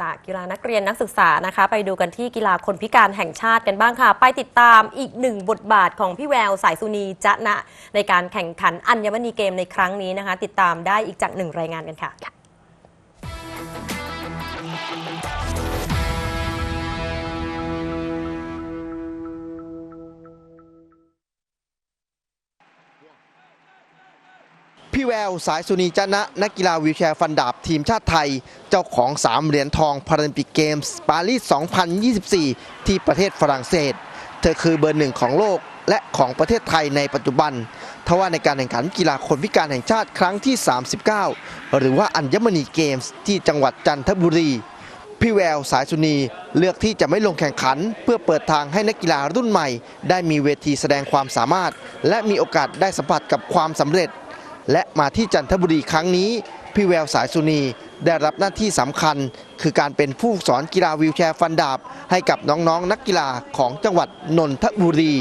จากกีฬานักเรียนนักศึกษานะคะ ไปดูกันที่กีฬาคนพิการแห่งชาติกันบ้างค่ะ ไปติดตามอีกหนึ่งบทบาทของพี่แววสายสุนีจะนะ ในการแข่งขันอัญมณีเกมในครั้งนี้นะคะ ติดตามได้อีกจากหนึ่งรายงานกันค่ะ พี่แวว สายสุนีจนะ นักกีฬาวีลแชร์ฟันดาบทีมชาติไทย เจ้าของ 3 เหรียญทองพาราลิมปิกเกมส์ปารีส 2024 ที่ประเทศฝรั่งเศส เธอคือเบอร์หนึ่งของโลกและของประเทศไทยในปัจจุบัน ทว่าในการแข่งขันกีฬาคนพิการแห่งชาติครั้งที่ 39 หรือว่าอัญมณีเกมส์ที่จังหวัดจันทบุรี พี่แวว สายสุนีเลือกที่จะไม่ลงแข่งขัน เพื่อเปิดทางให้นักกีฬารุ่นใหม่ ได้มีเวทีแสดงความสามารถ และมีโอกาสได้สัมผัสกับความสำเร็จ และมาที่จันทบุรีครั้งนี้ พี่แววสายสุนีได้รับหน้าที่สำคัญ คือการเป็นผู้สอนกีฬาวีลแชร์ฟันดาบ ให้กับน้องๆนักกีฬาของจังหวัดนนทบุรี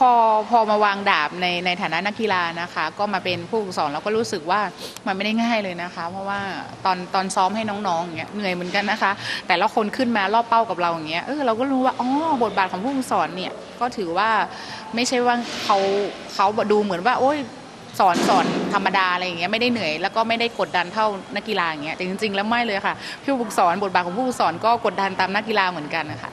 พอพอมาวางดาบในในฐานะนักกีฬานะคะ ก็มาเป็นผู้ฝึกสอนเราก็รู้สึกว่ามันไม่ได้ง่ายเลยนะคะ เพราะว่าตอนตอนซ้อมให้น้องๆอย่างเงี้ยเหนื่อยเหมือนกันนะคะ แต่ละคนขึ้นมารอบเป้ากับเราอย่างเงี้ยเออเราก็รู้ว่าอ๋อบทบาทของผู้ฝึกสอนเนี่ยก็ถือว่าไม่ใช่ว่าเขาเขาดูเหมือนว่า โอ้ย สอนสอนธรรมดาอะไรอย่างเงี้ยไม่ได้เหนื่อยแล้วก็ไม่ได้กดดันเท่านักกีฬาอย่างเงี้ยแต่จริง ๆ แล้วไม่เลยค่ะผู้ฝึกสอนบทบาทของผู้ฝึกสอนก็กดดันตามนักกีฬาเหมือนกันนะคะ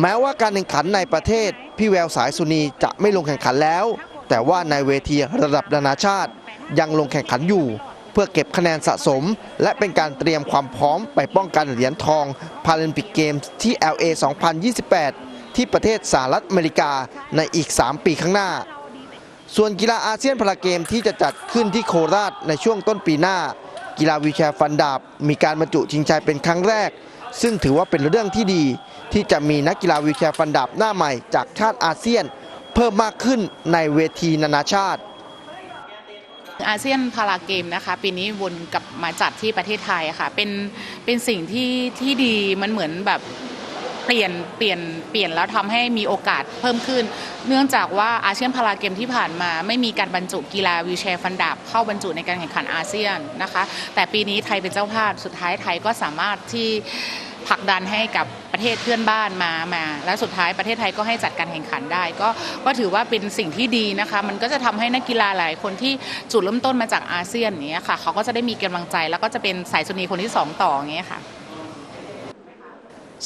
แม้ว่าการแข่งขันในประเทศ พี่แววสายสุนีจะไม่ลงแข่งขันแล้ว แต่ว่าในเวทีระดับนานาชาติ ยังลงแข่งขันอยู่ เพื่อเก็บคะแนนสะสม และเป็นการเตรียมความพร้อมไปป้องกันเหรียญทองพาราลิมปิกเกมส์ที่ LA 2028 ที่ประเทศสหรัฐอเมริกาในอีก 3 ปีข้างหน้า ส่วนกีฬาอาเซียนพาราเกมที่จะจัดขึ้นที่โคราชในช่วงต้นปีหน้า กีฬาวีแชร์ฟันดาบ มีการบรรจุชิงชัยเป็นครั้งแรก ซึ่งถือว่าเป็นเรื่องที่ดี ที่จะมีนักกีฬาวีแชร์ฟันดาบหน้าใหม่จากชาติอาเซียน เพิ่มมากขึ้นในเวทีนานาชาติอาเซียนพาราเกมนะคะปีนี้วนกลับมาจัดที่ประเทศไทยค่ะเป็นเป็นสิ่งที่ที่ดีมันเหมือนแบบ เปลี่ยนเปลี่ยนเปลี่ยนแล้วทำให้มีโอกาสเพิ่มขึ้น เนื่องจากว่าอาเซียนพาราเกมที่ผ่านมา ไม่มีการบรรจุกีฬาวีลแชร์ฟันดาบเข้าบรรจุในการแข่งขันอาเซียนนะคะ แต่ปีนี้ไทยเป็นเจ้าภาพสุดท้ายไทยก็สามารถที่ผลักดันให้กับประเทศเพื่อนบ้านมามา และสุดท้ายประเทศไทยก็ให้จัดการแข่งขันได้ ก็ก็ถือว่าเป็นสิ่งที่ดีนะคะ มันก็จะทำให้นักกีฬาหลายคนที่จุดเริ่มต้นมาจากอาเซียนเนี้ยค่ะเขาก็จะได้มีกำลังใจแล้วก็จะเป็นสายสุนีคนที่สองต่ออย่างเงี้ยค่ะ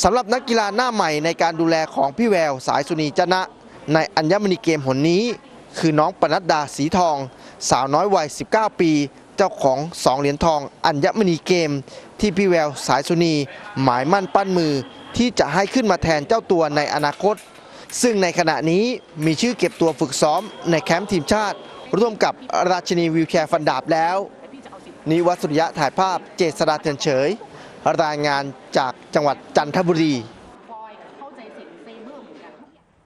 สำหรับนักกีฬาหน้าใหม่ในการดูแลของพี่แววสายสุนีจนะ ในอัญมณีเกมหนนี้ คือน้องปนัดดาสีทอง สาวน้อยวัย 19 ปี เจ้าของ 2 เหรียญทอง อัญมณีเกม ที่พี่แววสายสุนี หมายมั่นปั้นมือที่จะให้ขึ้นมาแทนเจ้าตัวในอนาคต ซึ่งในขณะนี้มีชื่อเก็บตัวฝึกซ้อมในแคมป์ทีมชาติ ร่วมกับราชินีวิวแชร์ฟันดาบแล้วนิวัตสุริยะถ่ายภาพเจษดาเตือนเฉย รายงานจากจังหวัดจันทบุรี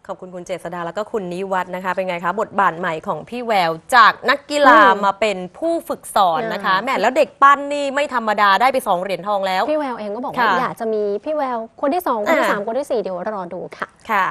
ขอบคุณคุณเจษดาแล้วก็คุณนิวัฒน์นะคะ เป็นไงคะบทบาทใหม่ของพี่แววจากนักกีฬาอืมมาเป็นผู้ฝึกสอนนะคะอ่าแหมแล้วเด็กปั้นนี่ไม่ธรรมดาได้ไปสองเหรียญทองแล้ว พี่แววเองก็บอกว่าค่ะอยากจะมีพี่แววคนที่สองคนที่อ่าสามคนที่สี่เดี๋ยวรอดูค่ะค่ะ